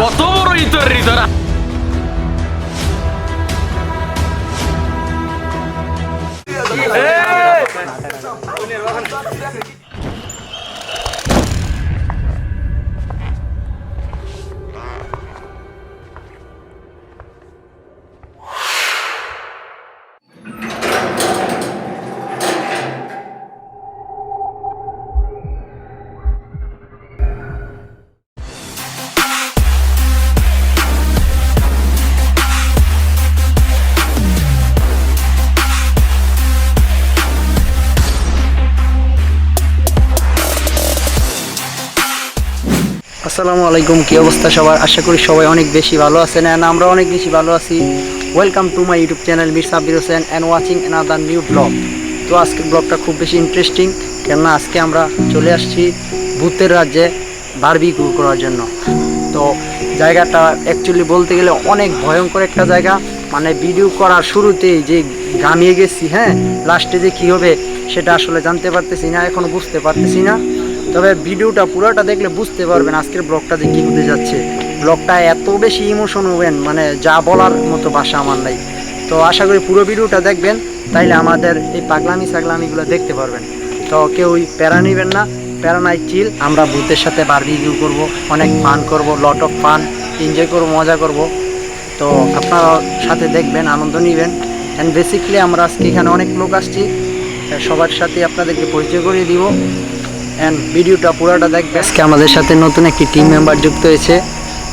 কত বড় ইতর হৃদরা আসসালামু আলাইকুম, কি অবস্থা সবার? আশা করি সবাই অনেক বেশি ভালো আছেন অ্যান্ড আমরা অনেক বেশি ভালো আছি। Welcome to my YouTube channel Mir Sabbir Hossain and watching another new vlog তো আজকের ব্লগটা খুব বেশি ইন্টারেস্টিং কেননা আজকে আমরা চলে আসছি ভূতের রাজ্যে বারবিকিউ করার জন্য। তো জায়গাটা অ্যাকচুয়ালি বলতে গেলে অনেক ভয়ঙ্কর একটা জায়গা। মানে ভিডিও করার শুরুতেই যে গামিয়ে গেছি হ্যাঁ? লাস্টে যে কী হবে সেটা আসলে জানতে পারতেছি না এখনও বুঝতে পারতেছি না। তবে ভিডিওটা পুরোটা দেখলে বুঝতে পারবেন আজকের ব্লগটা যে কী হতে যাচ্ছে। ব্লগটা এত বেশি ইমোশন হবেন মানে যা বলার মতো ভাষা আমার নাই। তো আশা করি পুরো ভিডিওটা দেখবেন, তাইলে আমাদের এই পাগলামি সাগলামিগুলো দেখতে পারবেন। তো কেউই প্যারা নেবেন না, প্যারা নাই, চিল। আমরা ভূতের সাথে বারবিকিউ করব, অনেক ফান করব লট অফ ফান এনজয় করব, মজা করব। তো আপনারা সাথে দেখবেন, আনন্দ নেবেন। অ্যান্ড বেসিকলি আমরা আজকে এখানে অনেক লোক আসছি, সবার সাথে আপনাদেরকে পরিচয় করিয়ে দিব। অ্যান্ড ভিডিওটা পুরোটা দেখবে আজকে আমাদের সাথে নতুন একটি টিম মেম্বার যুক্ত হয়েছে।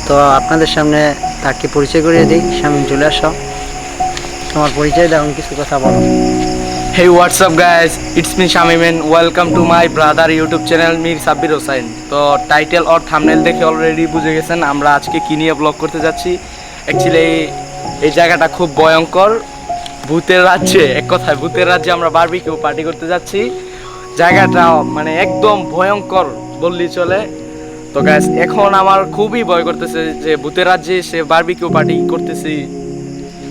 তো আপনাদের সামনে তাকে পরিচয় করিয়ে দিই। সামনে চলে আসো। তোমার পরিচয় দাও কিছু কথা বলো hey what's up up it's me, Shamim, and welcome to my brother YouTube Mir Sabbir Hossain তো টাইটেল অর থামনেল দেখে অলরেডি বুঝে গেছেন, আমরা আজকে কি নিয়ে ব্লগ করতে যাচ্ছি? অ্যাকচুয়ালি এই জায়গাটা খুব ভয়ঙ্কর। ভূতের রাজ্যে, এক কথায়, ভূতের রাজ্যে আমরা বারবিকিউ পার্টি করতে যাচ্ছি। জায়গাটা মানে একদম ভয়ঙ্কর বললেই চলে। তো গ্যাস এখন আমার খুবই ভয় করতেছে যে ভূতের রাজ্যে সে বারবিকিউ পার্টি করতেছি।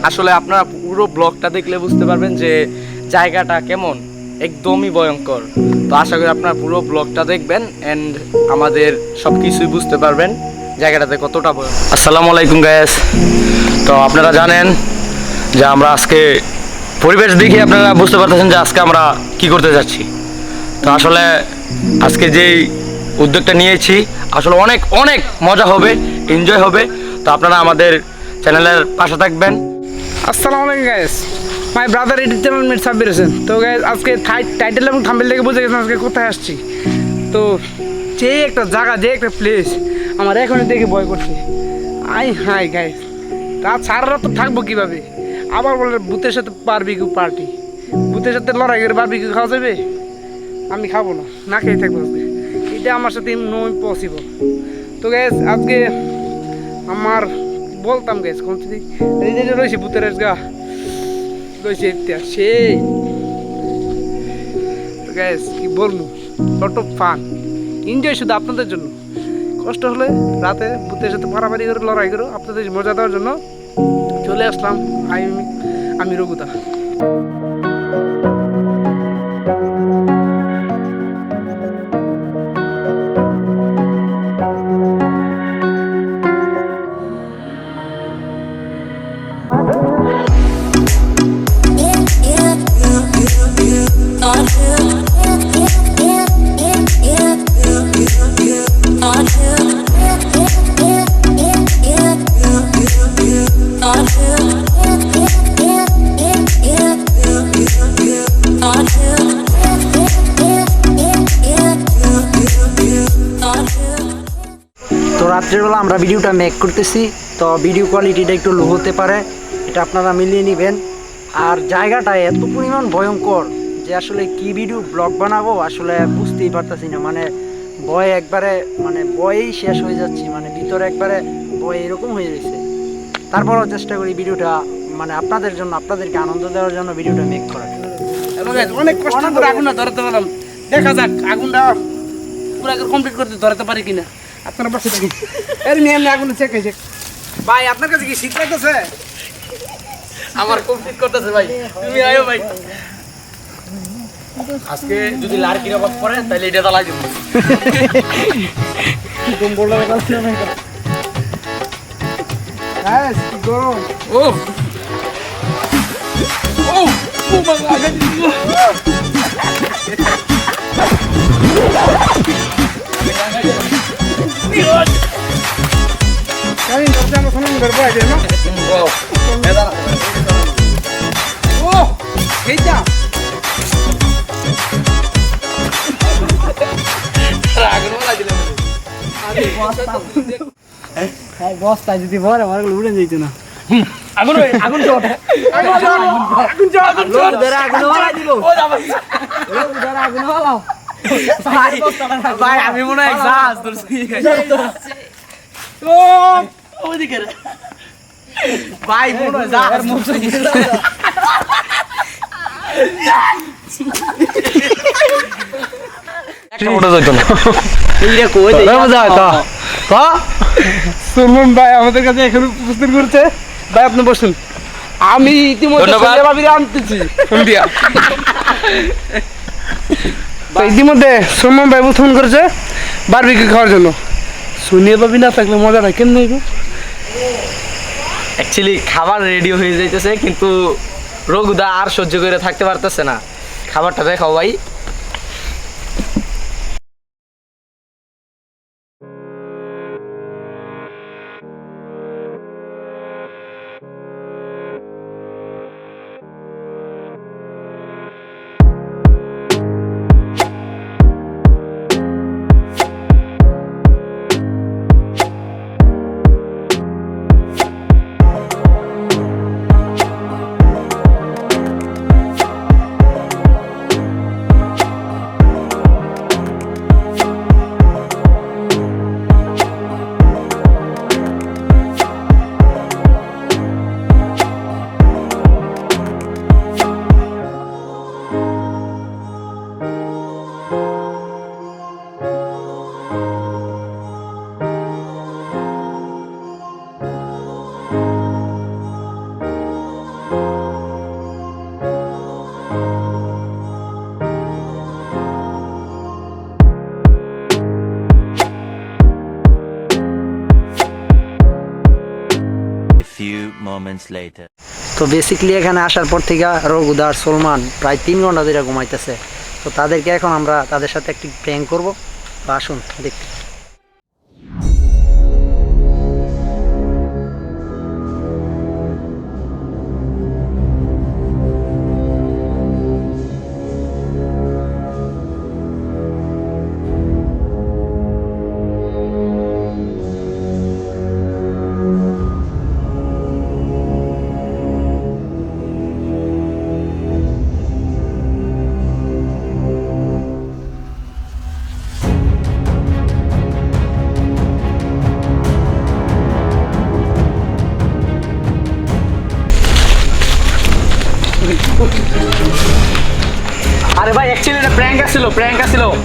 আসলে আপনারা পুরো ব্লগটা দেখলে বুঝতে পারবেন যে জায়গাটা কেমন, একদমই ভয়ঙ্কর। তো আশা করি আপনারা পুরো ব্লগটা দেখবেন অ্যান্ড আমাদের সব কিছুই বুঝতে পারবেন জায়গাটাতে কতটা ভয়ঙ্কর। আসসালামু আলাইকুম গ্যাস তো আপনারা জানেন যে আমরা আজকে পরিবেশ দেখে আপনারা বুঝতে পারতেছেন যে আজকে আমরা কি করতে যাচ্ছি। তো আসলে আজকে যেই উদ্যোগটা নিয়েছি, আসলে অনেক অনেক মজা হবে এনজয় হবে। তো আপনারা আমাদের চ্যানেলের পাশে থাকবেন। আসসালামু আলাইকুম guys my brother YouTube channel Mir Sabbir Hossain তো গাইস আজকে টাইটেল এবং থাম্বেল থেকে বুঝে গেছেন আজকে কোথায় আসছি। তো, যে একটা জায়গা, যে একটা প্লেস আমার এখনই দেখে ভয় করছে। আই হাই গাইস রাত সারা রাত তো থাকব কীভাবে? আবার বলে, ভূতের সাথে বারবিকিউ পার্টি ভূতের সাথে লড়াই করে বারবিকিউ খাওয়া যাবে? আমি খাব না না খেয়ে থাকব আজকে। এটা আমার সাথে নো ইম্পসিবল তো গ্যাস আজকে আমার বলতাম গ্যাস কোন রয়েছে ভূতের গা, রয়েছে এটা সেই। গ্যাস কি বলব? লট অফ ফান এনজয় শুধু আপনাদের জন্য। কষ্ট হলে রাতে ভূতের সাথে মারামারি করে, লড়াই করো আপনাদের মজা দেওয়ার জন্য চলে আসলাম। আমি আমি রঘুদা। রাত্রেবেলা আমরা ভিডিওটা মেক করতেছি। তো ভিডিও কোয়ালিটিটা একটু লো হতে পারে এটা আপনারা মিলিয়ে নেবেন। আর জায়গাটা এত পরিমাণ ভয়ঙ্কর যে আসলে কি ভিডিও ব্লগ বানাবো আসলে বুঝতেই পারতাছি না। মানে ভয় একবারে মানে বয়েই শেষ হয়ে যাচ্ছি। মানে ভিতরে একবারে ভয় এরকম হয়ে গেছে তারপরও চেষ্টা করি ভিডিওটা মানে আপনাদের জন্য আপনাদেরকে আনন্দ দেওয়ার জন্য ভিডিওটা মেক করার। অনেক কষ্ট করে আগুনটা ধরাতে পারলাম। দেখা যাক আগুনটা পুরো কমপ্লিট করতে ধরাতে পারি কিনা। আপনারা বসে থাকুন। এর নিয়ে এমনি আগুন চেক হয়েছে ভাই আপনার কাছে কি শীত লাগতেছে? আমার কমপ্লিট করতেছে ভাই। তুমি আয়ো ভাই। আজকে যদি লাড়কির অভাব পড়ে তাহলে এটা তালাই দিব। Guys, কি গরম। ও আগে বস্তায় যদি ভরে আমার উড়ে যেত না আগুন আগুন চট আগুন জ্বর আগুন জ্বর আগুন জ্বর আগুন ওলা দিব আগুন ওলা ভাই ভাই আমি মনে হয় জাহাজ ধরছি ও ওইদিকে রে। ভাই মনে হয় জাহাজ ধরছি। একটা ফটো যাইতো না এইটা কই দে বুঝা ক ক সুলমান ভাই আমাদের কাছে এখানে উপস্থিত করছে। ভাই আপনি বসুন। আমি ইতিমধ্যে আনতেছি। তো ইতিমধ্যে সুমন ভাই ফোন করেছে বারবিকিউ খাওয়ার জন্য। শুনিয়ে পাবি না থাকলে মজাটা না নেই অ্যাকচুয়ালি খাবার রেডি হয়ে যাইতেছে কিন্তু রঘুদা আর সহ্য করে থাকতে পারতেছে না। খাবারটা দেখাও ভাই। Later. তো বেসিক্যালি এখানে আসার পর থেকে রঘুদার সলমান প্রায় তিন ঘণ্টা ধরে ঘুমাইতেছে। তো তাদেরকে এখন আমরা তাদের সাথে একটি প্র্যাঙ্ক করব। তো আসুন দেখতে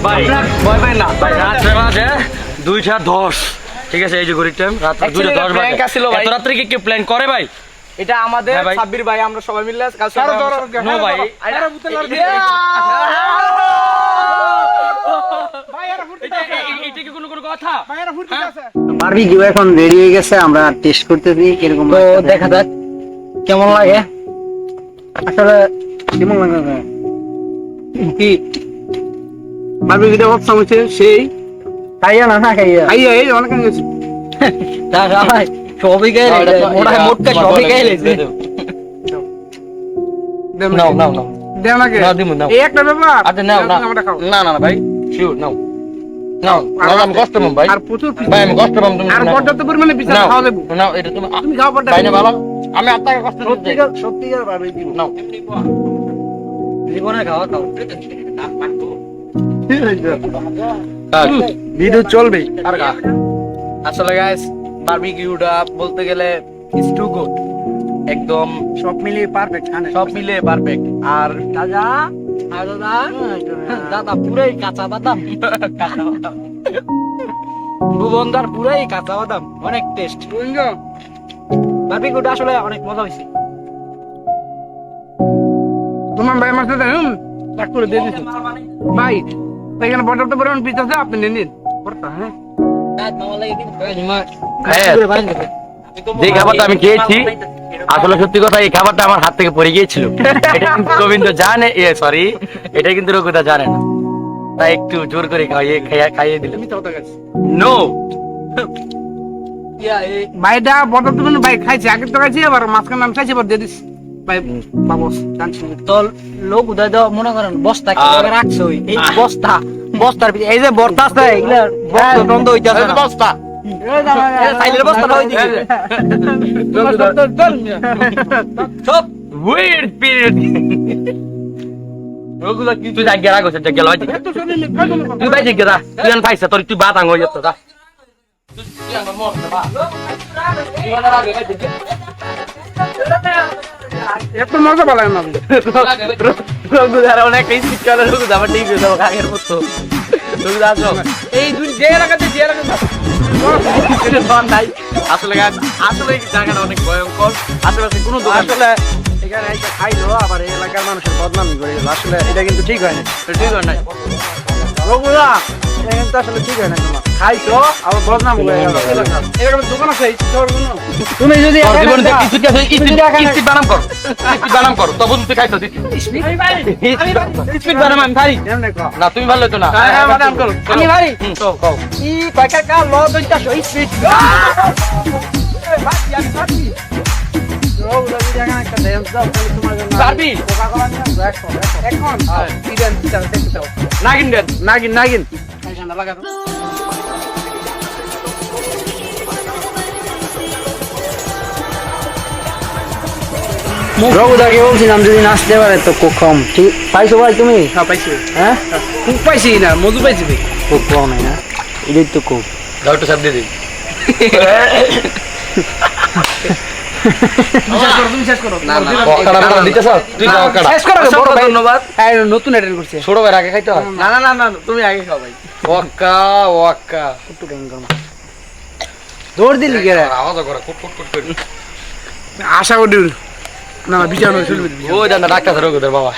ভাই ভয় পাই না। ভাই রাত্রে মাঝে দুইটা দশ। ঠিক আছে এই যে ঘড়ির টাইম রাত্রে দুইটা দশ ভাই। এত রাত্রে কি কেউ প্ল্যান করে ভাই? এটা আমাদের হ্যাঁ ভাই। সাব্বির ভাই আমরা সবাই মিলে কাল নো ভাই। আরে বুতে লাগবে ভাই এরা ফুটতে আছে এটা কি কোনো কোনো কথা? ভাই এরা ফুটতে আছে বারবিকিউ এখন রেডি হয়ে গেছে আমরা টেস্ট করতেছি কীরকম তো দেখা যাক কেমন লাগে? আসলে কেমন লাগে কি? অপশন হচ্ছে সেই খাইয়া না না খাইয়া। আইয়া এই অনেক গেছে। তা ভাই সবই খাই মোটা মোটকা সবই লেছে নাও নাও নাও। দেও নাকি নাও, দিমু, নাও। এই একটা ব্যাপার। আচ্ছা নাও না না না না ভাই শিওর নাও। নাও নাও আমি কষ্ট পাম ভাই। আর প্রচুর ভাই আমি কষ্ট পাম তুমি আর পর্যাপ্ত পরিমাণে পিস খাওয়া দেবো। নাও এটা তুমি তুমি খাও পড়টা ভাই না ভালো। আমি আপনাকে কষ্ট নাও। জীবনে খাওয়া খাও ভিডিও চলবে আসলে গাইস বারবিকিউটা বলতে গেলে ইজ টু গুড একদম সব মিলিয়ে পারফেক্ট খানে সব মিলে পারফেক্ট আর দাদা? দাদা? দাদা পুরাই কাঁচা বাদাম। কাঁচা বাদাম। ভুবনদার পুরাই কাঁচা বাদাম। অনেক টেস্ট বারবিকিউটা আসলে অনেক মজা হয়েছে। তোমার ভাই আমার সাথে হুম? করে দিয়ে দিচ্ছি ভাই এখানে পর্যাপ্ত পরিমাণ পিস আছে আপনি নিয়ে নিন। পরটা, হ্যাঁ? হ্যাঁ, যে খাবারটা আমি খেয়েছি আসলে সত্যি কথা এই খাবারটা আমার হাত থেকে পড়ে গিয়েছিল। এটা কিন্তু গোবিন্দ জানে এ সরি এটা কিন্তু রঘুদা জানে না। তাই একটু জোর করে খাইয়ে খাইয়ে দিল। নো ভাইটা পর্যাপ্ত পরিমাণ ভাই খাইছে আগে তো খাইছি এবার মাঝখানে আমি খাইছি এবার দিয়ে দিচ্ছি। ভাই তো লোক উদয় দাও মনে করেন বস্তা কীভাবে রাখছো এই বস্তা বস্তার ভিতরে এই যে বর্তা আছে এগুলা বস্তা বন্ধ হইতাছে বস্তা। সাইলের বস্তাটা ওইদিকে? সব weird period কি তুই লয়। তুই ভাই জায়গা দা তুই আন পাইছা তোর তুই বাত আঙ্গ হয়ে যেত দা এত মজা না। রঘুদার অনেক স্পিড আমার ঠিক হয়ে যাব আগের মতো। আসো। এই দুই যে এলাকাতে যে এলাকাতে নাই। আসলে আসলে জায়গাটা অনেক ভয়ঙ্কর। আশেপাশে কোনো দোকান আসলে এখানে একটা খাইলো আবার এই এলাকার মানুষের বদনামি করে গেল আসলে এটা কিন্তু ঠিক হয় না। ঠিক আছে নাই। রঘুদা এটা কিন্তু আসলে ঠিক হয় না তোমার। খাইছো আবার বদনাম করে গেল। এরকম দোকান আছে তুমি যদি জীবনে কিছু কি আছে তুমি যদি এখানে- স্পিড বানাম কর। স্পিড বানাম কর। তখন তুই খাইছো স্পিড বানাম আমি ভাই না তুমি ভালো হতো না। হ্যাঁ, হ্যাঁ, বানাম করো। আমি ভাই তো কও। ই কয়টা কা ল দুইটা সই স্পিড। পারবি এখন ইরান চাল নাগিন নাগিন নাগিন। রঘুদাকে বলছিলাম যদি নাচতে পারে তো খুব কম। ঠিক পাইছো ভাই তুমি? হ্যাঁ পাইছি। হ্যাঁ? খুব পাইছি না মজু পাইছি ভাই। খুব কম না এটাই তো খুব। একটু সাপ দিয়ে দিই। নতুন অ্যাটেন্ড করছে। ছোট ভাই আগে খাইতে হয়? না না না না তুমি আগে খাও ভাই। ওয়াক্কা ওয়াক্কা। একটু দৌড় দিলি? আওয়াজ করে আশা করি না বিচার নয় চলবে ও জানা ডাক্তার ধরে ওদের বাবা।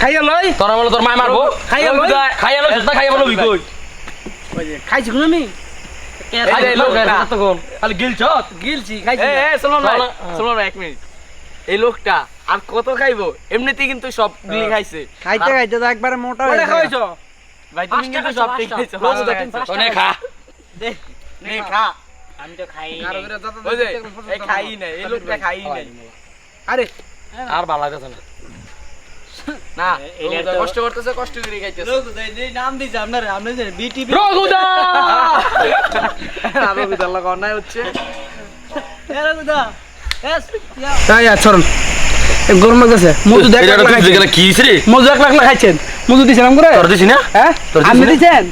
খাইয়া লই তোরা বলে তোর মায় মারবো। খাইয়া লই। খাইয়া লই খাইয়া বলো বিকই খাইছি কোন আমি? এই খাইছি না। না, না। লোকটা আর কত খাইবো? এমনিতেই কিন্তু সব গুলি খাইছে। খাইতে খাইতে তো একবারে মোটা হয়ে খাইছো ভাই তুমি কিন্তু সব ঠিক খাইছো। ওনে খা। নে খা। আমি তো খাই আর ওই যে এই খাই নাই এই লোকটা খাই নাই। আরে। আর ভালো লাগতেছে না। না কষ্ট করতেছে কষ্ট করে খাইতেছে। নাম দিছে আপনার আপনি যে বিটিভি রঘুদা! আরও লাগা অন্যায় হচ্ছে। তাই আর চরণ গরম লাগছে মজু দেখ এটা লাখ তুই খাইছেন যেগুলা কি রে? মজু এক লাখ লাখ খাইছেন। মজু দিছিলাম করে তোর দিছি না? হ্যাঁ? তোর আপনি দিছেন?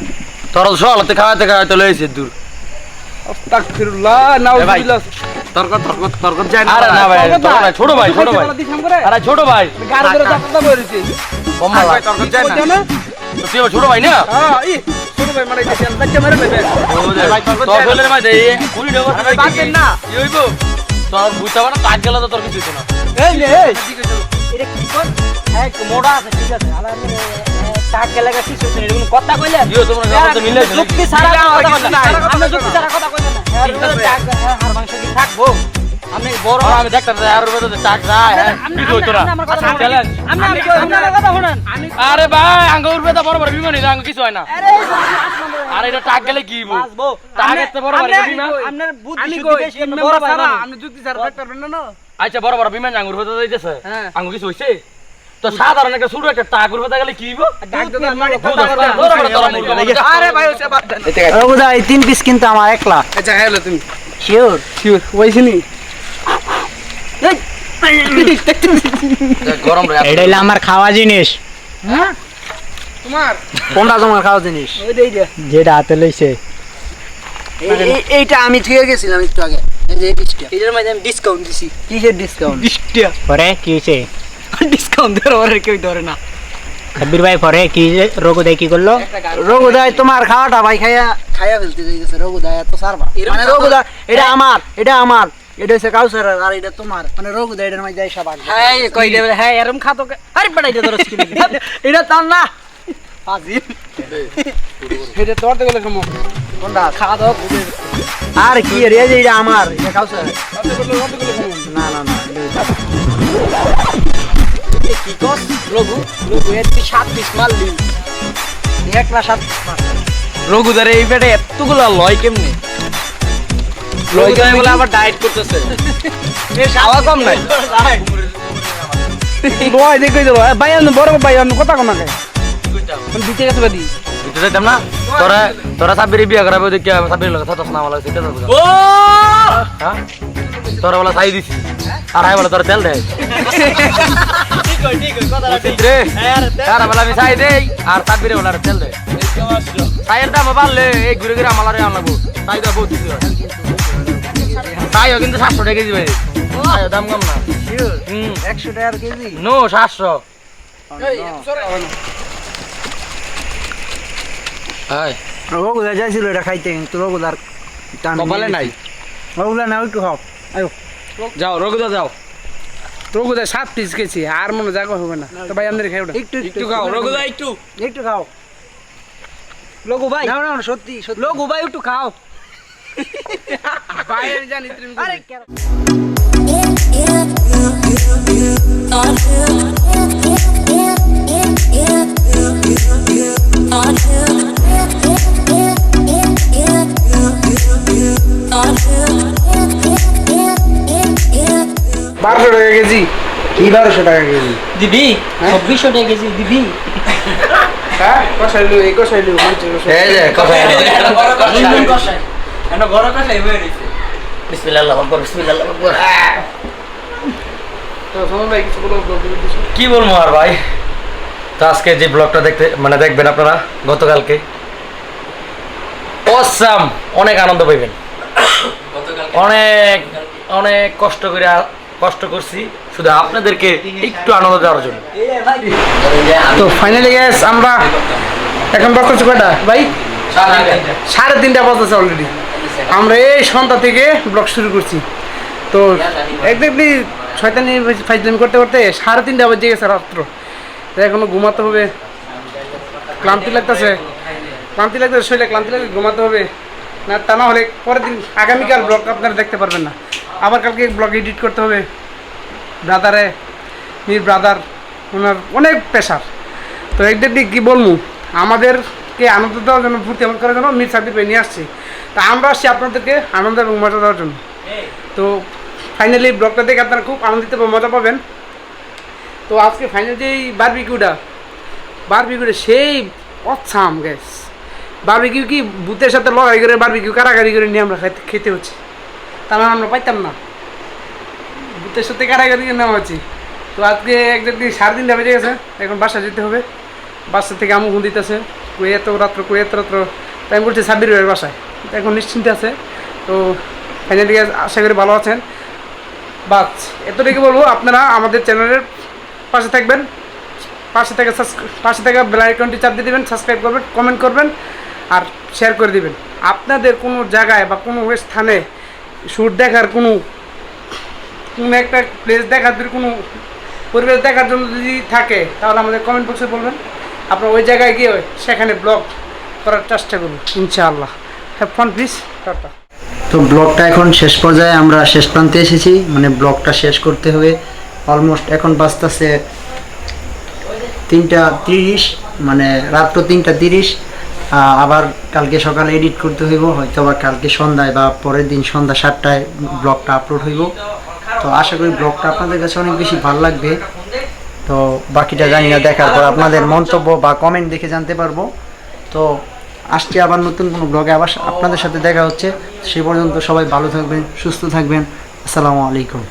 তোর সকালতে খাওয়াতে খাওয়াতে লইছে দূর। আস্তাগফিরুল্লাহ নাউজুবিল্লাহ। তর্ক তর্ক তর্ক যায় না আরে না ভাই ভাই ছোট ভাই ছোট ভাই। আরে ছোট ভাই। গাড়ি করে চাপটা বইরেছি কম্মা ভাই তর্ক যায় না। জানো তো তুই আমার ছোট ভাই না? হ্যাঁ ই ছোট ভাই মারাই দিছেন বাচ্চা মেরে নেবে ভাই, তর্ক তোর চাই না। ছেলের মাঝে এই কুড়ি টাকা আরে ভাই, বাদ দেন না। কি হইব? তোর বুঝতে পারো তাক গেলে তো তোর কিছু হইতো না। এই রে এই। এটা কি কর এক মোটা আছে ঠিক আছে। আলা টাক গেলে কি কথা তোমরা? মিলে যুক্তি মিলে কথা। আমরা যুক্তি কথা কইলেন না হ্যাঁ, টাক, হ্যাঁ, হাড় মাংস কি থাকব? আপনি বড় আমি দেখতাম আর যায় হ্যাঁ কি ভাই আঙ্গ উঠবে তো বড় বড় বিমান আঙ্গ কিছু হয় না। আর এটা টাক গেলে কি হইব? বাঁচবো। টাক এত বড় বড় বিমান? আপনার বুদ্ধি শুদ্ধি বেশি তিন বড় ভাই ছাড়া মানুষ। আপনি যুক্তি ছাড়া থাকতে না না। আচ্ছা বড় বড় বিমান আঙ্গুর হতে দিতেছে হ্যাঁ। আঙ্গু কিছু হইছে? তো সাধারণ একটা ছোট একটা উঠবে গেলে কি। আরে ভাই ওসে বাদ দেন। রঘুদা এই তিন পিস কিন্তু আমার এক লাখ। আচ্ছা হ্যালো তুমি। শিওর শিওর ওইছিনি গরম এটা হইল আমার খাওয়া জিনিস। হ্যাঁ? তোমার? কোনটা তোমার খাওয়া জিনিস? ওই দেই দে। যেটা হাতে লইছে। এইটা আমি থুয়ে গেছিলাম একটু আগে। এই যে ডিসটা এটার মধ্যে আমি ডিসকাউন্ট দিছি। কিসের ডিসকাউন্ট পরে কি হয়েছে ডিসকাউন্ট দেওয়ার পরে কেউ ধরে না। সাব্বির ভাই পরে কি রঘুদয় কি করল? রঘুদায় তোমার খাওয়াটা ভাই খাইয়া খাইয়া ফেলতে যাইতেছে রঘুদায় এত সারবা। মানে খাওয়া- রঘুদা এটা আমার এটা আমার এটা হচ্ছে কাউসার আর এটা তোমার। মানে রঘুদা এটার মধ্যে এসব আগে হ্যাঁ কই দেবে? হ্যাঁ এরম খাতো কে- আরে বেটা এটা ধরো এটা তার না। ফাজিল এটা তোর তো গেলে কেমন কোনটা? খাওয়া আর কি রে এই যে এটা আমার এটা কাউসার। না না না কি কস রঘু রঘু এর তুই সাত পিস মারলি এক না সাত রঘু দারে এই পেটে এতগুলো লয় কেমনে? রঘু কেমনে বলে কি? আবার ডায়েট করতেছে। খাওয়া কম নাই? বয় দেখে দিল? ভাই আমি বড় ভাই আমি কথা কোন আগে। দিতে গেছে বাদি। দিতে যাইতাম না? তোরা তোরা সাব্বির বিয়া করাবে দেখি আমি সাব্বির লগে না আমার সেটা তো ও! হ্যাঁ? তোরা বলা চাই দিছি। আর আই বলে তোর তেল দেয় তারা বলে আমি চাই দেই আর সাব্বিরে বলে তেল দেয় চাইয়ের দাম বাড়লে এই ঘুরে ঘুরে আমার আরে আনব। চাই দাম বহুত কিছু তাইও কিন্তু সাতশো টাকা কেজি ভাই দাম কম না। একশো টাকার কেজি নো সাতশো। রঘুদা যাইছিল এটা খাইতে কিন্তু টান কপালে নাই। রঘুদা নাও একটু খাও। যাও রঘুদা যাও রঘুদয় সাত পিস গেছি আর মনে জায়গা হবে না তো ভাই আমাদের খাই ওটা একটু একটু খাও রঘুদা একটু একটু খাও লঘু ভাই না না না, সত্যি সত্যি লঘু ভাই একটু খাও ভাই আমি জানি তুমি আরে কেন বারোশো টাকা কেজি। কি বারোশো টাকা কেজি? দিবি? চব্বিশশো টাকা কেজি দিবি। হ্যাঁ? কষাইলু এই কষাইলু বড় কষাই। হয়ে বিসমিল্লাহ আকবর বিসমিল্লাহ আকবর। কি বলব আর ভাই? তো আজকে যে ব্লগটা দেখতে মানে দেখবেন আপনারা গতকালকে। অসাম অনেক আনন্দ পাইবেন। অনেক অনেক কষ্ট করে কষ্ট করছি, শুধু আপনাদেরকে একটু আনন্দ দেওয়ার জন্য। তো ফাইনালি গ্যাস আমরা এখন বাজতেছে কয়টা? ভাই? সাড়ে তিনটা বাজতেছে অলরেডি আমরা এই সন্ধ্যা থেকে ব্লগ শুরু করছি। তো একদিকটি শয়তানি ফাইজলামি করতে করতে সাড়ে তিনটা বাজে গেছে রাত্র। এখনও ঘুমাতে হবে। ক্লান্তি লাগতেছে। ক্লান্তি লাগতেছে, শরীরে ক্লান্তি লাগছে ঘুমাতে হবে। না তা না হলে পরের দিন আগামীকাল ব্লগ আপনারা দেখতে পারবেন না। আবার কালকে ব্লগ এডিট করতে হবে। ব্রাদারে, মির ব্রাদার, ওনার অনেক প্রেশার তো একদিক কী বলব? আমাদেরকে আনন্দ দেওয়ার জন্য, ফুর্তি আমোদ করার জন্য মির সার্টিফিকেট নিয়ে আসছি। তা আমরা আসছি আপনাদেরকে আনন্দ এবং মজা দেওয়ার জন্য। তো ফাইনালি ব্লগটা দেখে আপনারা খুব আনন্দিত মজা পাবেন। তো আজকে ফাইনাল যে বারবিকিউটা বারবিকিউটা সেই অচ্ছাম গ্যাস বারবিকিউ কি বুথের সাথে লড়াই করে বারবিকিউ কারাগারি করে নিয়ে আমরা খাইতে খেতে হচ্ছে। তা নাহলে আমরা পাইতাম না। বুথের সাথে কারাগারি করে নেওয়া হচ্ছে। তো আজকে একদিন সাড়ে তিনটা বেজে গেছে, এখন বাসা যেতে হবে। বাসা থেকে আমু ফোন দিতেছে, কই এত রাত্র, কই এত রাত্র? তাই আমি বলছি, সাব্বির ভাইয়ের বাসায়। এখন নিশ্চিন্তে আছে। তো ফাইনালি আশা করি ভালো আছেন। বাস এতটুকু বলব, আপনারা আমাদের চ্যানেলের পাশে থাকবেন। পাশে থেকে পাশে থেকে বেল আইকনটি চাপ দিয়ে দেবেন সাবস্ক্রাইব করবেন কমেন্ট করবেন। আর শেয়ার করে দিবেন। আপনাদের কোনো জায়গায় বা কোনো স্থানে শ্যুট দেখার কোনো কোনো একটা প্লেস দেখার কোনো পরিবেশ দেখার জন্য যদি থাকে, তাহলে আমাদের কমেন্ট বক্সে বলবেন। আপনার ওই জায়গায় গিয়ে সেখানে ব্লগ করার চেষ্টা করুন, ইনশাআল্লাহ। হ্যাভ ফান প্লিজ টাটা তো ব্লগটা এখন শেষ পর্যায়ে আমরা শেষ প্রান্তে এসেছি মানে ব্লগটা শেষ করতে হবে। অলমোস্ট এখন বাজতেছে তিনটা তিরিশ মানে রাত্র তিনটা তিরিশ। আবার কালকে সকালে এডিট করতে হইব হয়তো বা কালকে সন্ধ্যায় বা পরের দিন সন্ধ্যা সাতটায় ব্লগটা আপলোড হইব। তো আশা করি ব্লগটা আপনাদের কাছে অনেক বেশি ভালো লাগবে। তো বাকিটা জানি না দেখার পর আপনাদের মন্তব্য বা কমেন্ট দেখে জানতে পারব। তো আসছি আবার নতুন কোনো ব্লগে, আবার আপনাদের সাথে দেখা হচ্ছে। সে পর্যন্ত সবাই ভালো থাকবেন, সুস্থ থাকবেন। আসসালামু আলাইকুম।